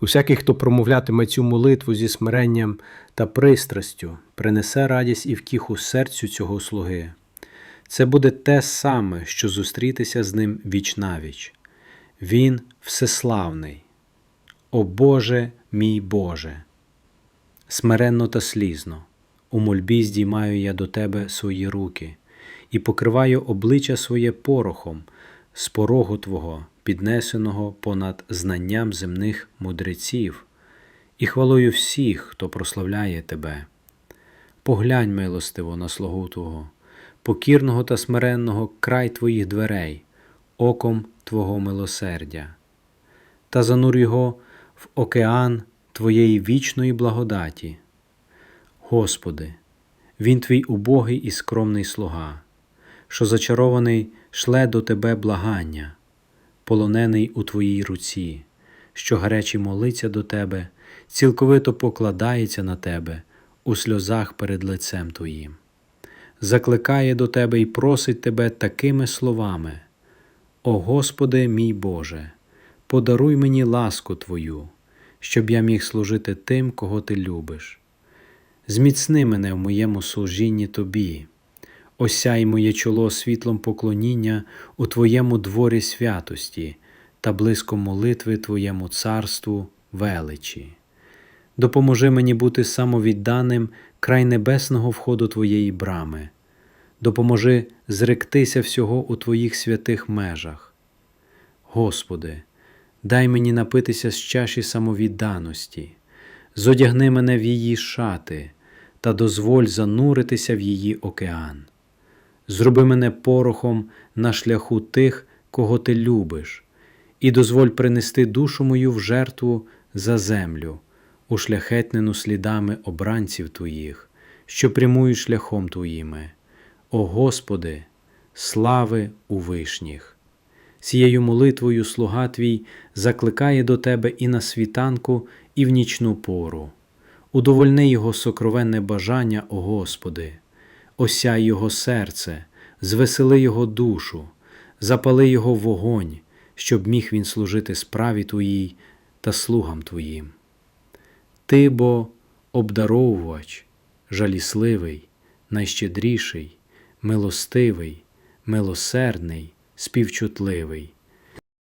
Усякий, хто промовлятиме цю молитву зі смиренням та пристрастю, принесе радість і втіху серцю цього слуги. Це буде те саме, що зустрітися з ним віч-навіч. Він всеславний. О Боже мій Боже! Смиренно та слізно, у мольбі здіймаю я до Тебе свої руки і покриваю обличчя своє порохом з порогу Твого, піднесеного понад знанням земних мудреців, і хвалою всіх, хто прославляє Тебе. Поглянь милостиво на слугу Твого, покірного та смиренного край Твоїх дверей, оком Твого милосердя, та занур його в океан Твоєї вічної благодаті. Господи, він твій убогий і скромний слуга, що зачарований шле до Тебе благання, полонений у Твоїй руці, що гарячі молиться до Тебе, цілковито покладається на Тебе у сльозах перед лицем Твоїм, закликає до Тебе і просить Тебе такими словами: О Господи мій Боже, подаруй мені ласку Твою, щоб я міг служити тим, кого Ти любиш. Зміцни мене в моєму служінні Тобі, осяй моє чоло світлом поклоніння у Твоєму дворі святості та близько молитви Твоєму царству величі. Допоможи мені бути самовідданим край небесного входу Твоєї брами, допоможи зректися всього у Твоїх святих межах. Господи, дай мені напитися з чаші самовідданості, зодягни мене в її шати та дозволь зануритися в її океан. Зроби мене порохом на шляху тих, кого ти любиш, і дозволь принести душу мою в жертву за землю, ушляхетнену слідами обранців Твоїх, що прямують шляхом Твоїми. О Господи, слави у вишніх! Цією молитвою слуга Твій закликає до Тебе і на світанку, і в нічну пору. Удовольни його сокровенне бажання, о Господи, осяй його серце, звесели його душу, запали його вогонь, щоб міг він служити справі Твоїй та слугам Твоїм. Ти бо обдаровувач, жалісливий, найщедріший, милостивий, милосердний, співчутливий,